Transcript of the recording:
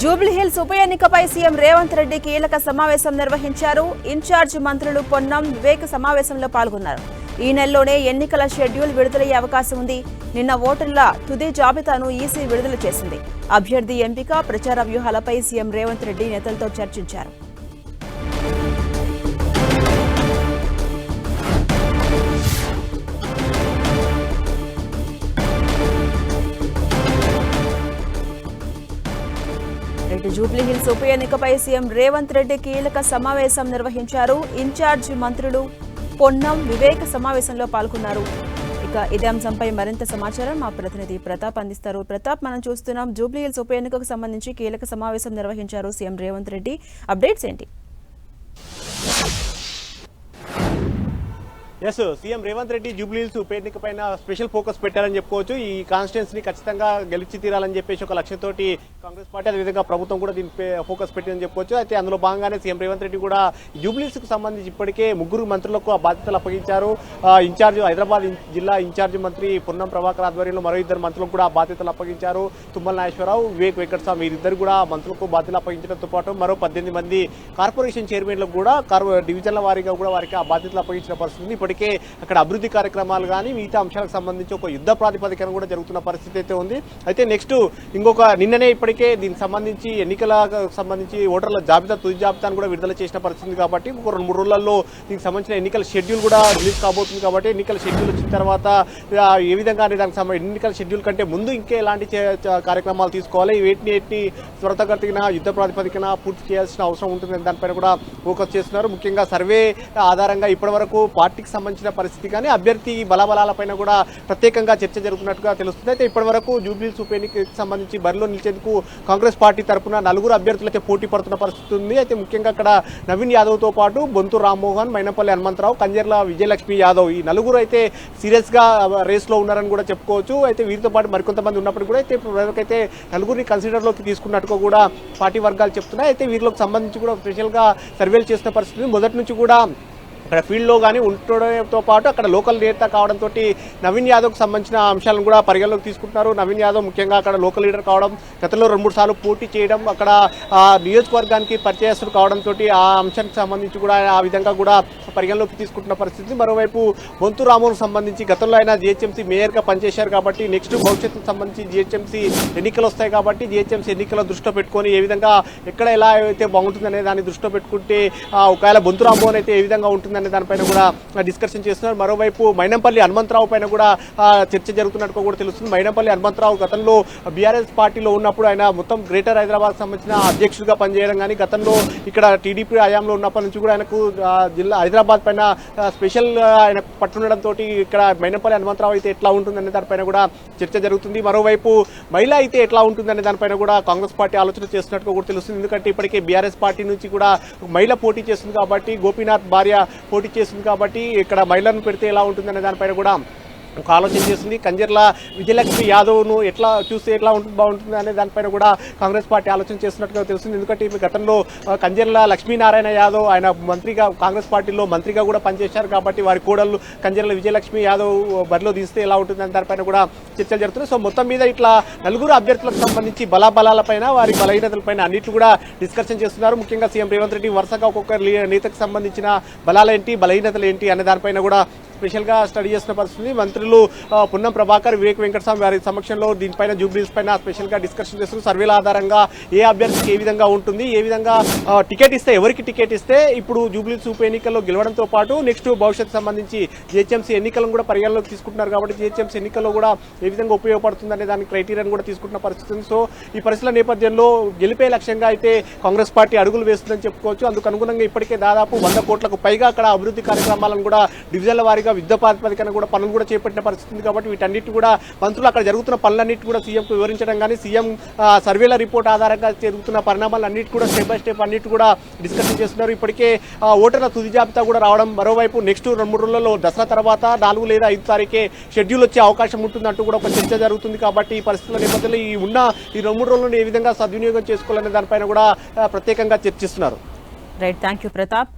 జూబ్లీహిల్స్ ఉప ఎన్నికపై సీఎం రేవంత్ రెడ్డి కీలక సమావేశం నిర్వహించారు. ఇన్ఛార్జ్ మంత్రులు పొన్నం వివేక్ సమావేశంలో పాల్గొన్నారు. ఈ నెలలోనే ఎన్నికల షెడ్యూల్ విడుదలయ్యే అవకాశం ఉంది. నిన్న ఓటర్ల తుది జాబితాను ఈసీ విడుదల చేసింది. అభ్యర్థి ఎంపిక ప్రచార వ్యూహాలపై సీఎం రేవంత్ రెడ్డి నేతలతో చర్చించారు. రెడ్డి జూబ్లీ హిల్స్ ఉప ఎన్నికపై సీఎం రేవంత్ రెడ్డి కీలక సమావేశం నిర్వహించారు. ఇన్ఛార్జ్ మంత్రులు పొన్నం వివేక్ సమావేశంలో పాల్గొన్నారు. ఇక ఇదే అంశంపై మరింత సమాచారం మా ప్రతినిధి ప్రతాప్ అందిస్తారు. ప్రతాప్ మనం చూస్తున్నాం జూబ్లీ హిల్స్ ఉప ఎన్నికకు సంబంధించి కీలక సమావేశం నిర్వహించారు సీఎం రేవంత్ రెడ్డి. అప్డేట్స్ ఏంటి? ఎస్ సీఎం రేవంత్ రెడ్డి జూబ్లీహిల్స్ ఉప ఎన్నిక పైన స్పెషల్ ఫోకస్ పెట్టారని చెప్పుకోవచ్చు. ఈ కాన్స్టిట్యున్సీని ఖచ్చితంగా గెలిచి తీరాలని చెప్పేసి ఒక లక్ష్యంతోటి కాంగ్రెస్ పార్టీ అదేవిధంగా ప్రభుత్వం కూడా దీని ఫోకస్ పెట్టిందని చెప్పుకోవచ్చు. అయితే అందులో భాగంగానే సీఎం రేవంత్ రెడ్డి కూడా జూబ్లీహిల్స్ సంబంధించి ఇప్పటికే ముగ్గురు మంత్రులకు ఆ బాధ్యతలు అప్పగించారు. ఇన్ఛార్జ్ హైదరాబాద్ జిల్లా ఇన్ఛార్జ్ మంత్రి పొన్నం ప్రభాకర్ ఆధ్వర్యంలో మరో ఇద్దరు మంత్రులకు కూడా బాధ్యతలు అప్పగించారు. తుమ్మల నాగేశ్వరరావు వివేక్ వెంకటస్వామి వీరిద్దరు కూడా మంత్రులకు బాధ్యతలు అప్పగించడంతో పాటు మరో పద్దెనిమిది మంది కార్పొరేషన్ చైర్మన్లకు కూడా కార్ డివిజన్ల వారీగా కూడా వారికి ఆ బాధ్యతలు అప్పగించిన పరిస్థితి ఇప్పటికే అక్కడ అభివృద్ధి కార్యక్రమాలు కానీ మిగతా అంశాలకు సంబంధించి ఒక యుద్ధ ప్రాతిపదికన కూడా జరుగుతున్న పరిస్థితి అయితే ఉంది. అయితే నెక్స్ట్ ఇంకొక నిన్ననే ఇప్పటికే దీనికి సంబంధించి ఎన్నికలకు సంబంధించి ఓటర్ల జాబితా తుది జాబితాను కూడా విడుదల చేసిన పరిస్థితి కాబట్టి ఒక రెండు మూడు రోజులలో దీనికి సంబంధించిన ఎన్నికల షెడ్యూల్ కూడా రిలీజ్ కాబోతుంది కాబట్టి ఎన్నికల షెడ్యూల్ వచ్చిన తర్వాత ఏ విధంగా దానికి సంబంధించి ఎన్నికల షెడ్యూల్ కంటే ముందు ఇంకా ఎలాంటి చే- కార్యక్రమాలు తీసుకోవాలి వేటిని వేటిని త్వరతగతిన యుద్ధ ప్రాతిపదికన పూర్తి చేయాల్సిన అవసరం ఉంటుంది దానిపైన కూడా ఫోకస్ చేస్తున్నారు. ముఖ్యంగా సర్వే ఆధారంగా ఇప్పటివరకు పార్టీకి సంబంధించిన పరిస్థితి. కానీ అభ్యర్థి బలాబలాలపైన కూడా ప్రత్యేకంగా చర్చ జరుగుతున్నట్టుగా తెలుస్తుంది. అయితే ఇప్పటివరకు జూబ్లీస్ ఉప ఎన్నికకి సంబంధించి బరిలో నిలిచేందుకు కాంగ్రెస్ పార్టీ తరపున నలుగురు అభ్యర్థులకే పోటీ పడుతున్న పరిస్థితి ఉంది. అయితే ముఖ్యంగా అక్కడ నవీన్ యాదవ్తో పాటు బొంతు రామ్మోహన్ మైనపల్లి హనుమంతరావు కంజర్ల విజయలక్ష్మి యాదవ్ ఈ నలుగురు అయితే సీరియస్గా రేస్లో ఉన్నారని కూడా చెప్పుకోవచ్చు. అయితే వీరితో పాటు మరికొంతమంది ఉన్నప్పుడు కూడా అయితే ఇప్పటివరకైతే నలుగురిని కన్సిడర్లోకి తీసుకున్నట్టుగా కూడా పార్టీ వర్గాలు చెప్తున్నాయి. అయితే వీరిలోకి సంబంధించి కూడా స్పెషల్గా సర్వేలు చేసిన పరిస్థితి మొదటి నుంచి కూడా అక్కడ ఫీల్డ్లో కానీ ఉండడంతో పాటు అక్కడ లోకల్ నేత కావడంతో నవీన్ యాదవ్కు సంబంధించిన అంశాలను కూడా పరిగణలోకి తీసుకుంటున్నారు. నవీన్ యాదవ్ ముఖ్యంగా అక్కడ లోకల్ లీడర్ కావడం గతంలో రెండు మూడు సార్లు పోటీ చేయడం అక్కడ నియోజకవర్గానికి పరిచయస్తులు కావడంతో ఆ అంశానికి సంబంధించి కూడా ఆ విధంగా కూడా పరిగణలోకి తీసుకుంటున్న పరిస్థితి. మరోవైపు బొంతు రాముకు సంబంధించి గతంలో ఆయన జిహెచ్ఎంసీ మేయర్గా పనిచేశారు కాబట్టి నెక్స్ట్ భవిష్యత్తుకు సంబంధించి జిహెచ్ఎంసీ ఎన్నికలు వస్తాయి కాబట్టి జిహెచ్ఎంసీ ఎన్నికల దృష్టిలో పెట్టుకొని ఏ విధంగా ఎక్కడ ఎలా అయితే బాగుంటుందనే దాన్ని దృష్టిలో పెట్టుకుంటే ఒకవేళ బొంతు రాంబోన్ అయితే ఏ విధంగా ఉంటుంది జరుగుతుందనే దానిపైన కూడా డిస్కషన్ చేస్తున్నారు. మరోవైపు మైనంపల్లి హనుమంతరావు పైన కూడా చర్చ జరుగుతున్నట్టు కూడా తెలుస్తుంది. మైనంపల్లి హనుమంతరావు గతంలో బీఆర్ఎస్ పార్టీలో ఉన్నప్పుడు ఆయన మొత్తం గ్రేటర్ హైదరాబాద్ సంబంధించిన అధ్యక్షుడిగా పనిచేయడం కానీ గతంలో ఇక్కడ టీడీపీ హయాంలో ఉన్నప్పటి నుంచి కూడా ఆయనకు జిల్లా హైదరాబాద్ పైన స్పెషల్ ఆయన పట్టుండడంతో ఇక్కడ మైనంపల్లి హనుమంతరావు అయితే ఎట్లా ఉంటుందనే దానిపైన కూడా చర్చ జరుగుతుంది. మరోవైపు మహిళ అయితే ఎట్లా ఉంటుందనే దానిపైన కూడా కాంగ్రెస్ పార్టీ ఆలోచన చేస్తున్నట్టుగా కూడా తెలుస్తుంది. ఎందుకంటే ఇప్పటికే బీఆర్ఎస్ పార్టీ నుంచి కూడా మహిళ పోటీ చేస్తుంది కాబట్టి గోపీనాథ్ భార్య పోటీ చేస్తుంది కాబట్టి ఇక్కడ మహిళలను పెడితే ఎలా ఉంటుందనే దానిపైన కూడా ఒక ఆలోచన చేసింది కంజర్ల విజయలక్ష్మి యాదవ్ను ఎట్లా చూస్తే ఎట్లా ఉంటుంది బాగుంటుంది అనే దానిపైన కూడా కాంగ్రెస్ పార్టీ ఆలోచన చేస్తున్నట్టుగా తెలుస్తుంది. ఎందుకంటే ఈమె గతంలో కంజర్ల లక్ష్మీనారాయణ యాదవ్ ఆయన మంత్రిగా కాంగ్రెస్ పార్టీలో మంత్రిగా కూడా పనిచేశారు కాబట్టి వారి కోడళ్ళు కంజర్ల విజయలక్ష్మి యాదవ్ బరిలో తీస్తే ఎలా ఉంటుంది అనే దానిపైన కూడా చర్చలు జరుగుతున్నాయి. సో మొత్తం మీద ఇట్లా నలుగురు అభ్యర్థులకు సంబంధించి బలాబలాలపైన వారి బలహీనతలపైన అన్నింటి కూడా డిస్కషన్ చేస్తున్నారు. ముఖ్యంగా సీఎం రేవంత్ రెడ్డి వరుసగా ఒక్కొక్క లీ- నేతకు సంబంధించిన బలాలేంటి బలహీనతలు ఏంటి అనే దానిపైన కూడా స్పెషల్గా స్టడీ చేస్తున్న పరిస్థితి. మంత్రులు పున్నం ప్రభాకర్ వివేక్ వెంకటస్వామి వారి సమక్షంలో దీనిపైన జూబ్లీస్ పైన స్పెషల్గా డిస్కషన్ చేస్తున్నారు సర్వేల ఆధారంగా ఏ అభ్యర్థికి ఏ విధంగా ఉంటుంది ఏ విధంగా టికెట్ ఇస్తే ఎవరికి టికెట్ ఇస్తే ఇప్పుడు జూబ్లీస్ ఉప ఎన్నికల్లో గెలవడంతో పాటు నెక్స్ట్ భవిష్యత్తు సంబంధించి జిహెచ్ఎంసీ ఎన్నికలను కూడా పరిగణలోకి తీసుకుంటున్నారు కాబట్టి జిహెచ్ఎంసీ ఎన్నికల్లో కూడా ఏ విధంగా ఉపయోగపడుతుంది అనే దాని క్రైటీరియాను కూడా తీసుకుంటున్న పరిస్థితి ఉంది. సో ఈ పరిస్థితుల నేపథ్యంలో గెలిపే లక్ష్యంగా అయితే కాంగ్రెస్ పార్టీ అడుగులు వేస్తుందని చెప్పుకోవచ్చు. అందుకు అనుగుణంగా ఇప్పటికే దాదాపు వంద కోట్లకు పైగా అక్కడ అభివృద్ధి కార్యక్రమాలను కూడా డివిజన్ల వారీగా యుద్ధ ప్రాతిపదికన కూడా పనులు కూడా చేపట్టిన పరిస్థితి ఉంది కాబట్టి వీటన్నిటి కూడా మంత్రులు అక్కడ జరుగుతున్న పనులన్నిటి కూడా సీఎంకు వివరించడం కానీ సీఎం సర్వేల రిపోర్ట్ ఆధారంగా జరుగుతున్న పరిణామాలు అన్నిటి కూడా స్టెప్ బై స్టెప్ అన్నిటి కూడా డిస్కషన్ చేస్తున్నారు. ఇప్పటికే ఆ, ఓటర్ల తుది జాబితా కూడా రావడం మరోవైపు నెక్స్ట్ రెండు మూడు రోజుల్లో దసరా తర్వాత నాలుగు లేదా ఐదు తారీఖే షెడ్యూల్ వచ్చే అవకాశం ఉంటుందంటూ కూడా ఒక చర్చ జరుగుతుంది కాబట్టి ఈ పరిస్థితుల నేపథ్యంలో ఈ ఉన్న ఈ రెండు మూడు రోజులను ఏ విధంగా సద్వినియోగం చేసుకోవాలనే దానిపైన కూడా ప్రత్యేకంగా చర్చిస్తున్నారు. Right thank you Pratap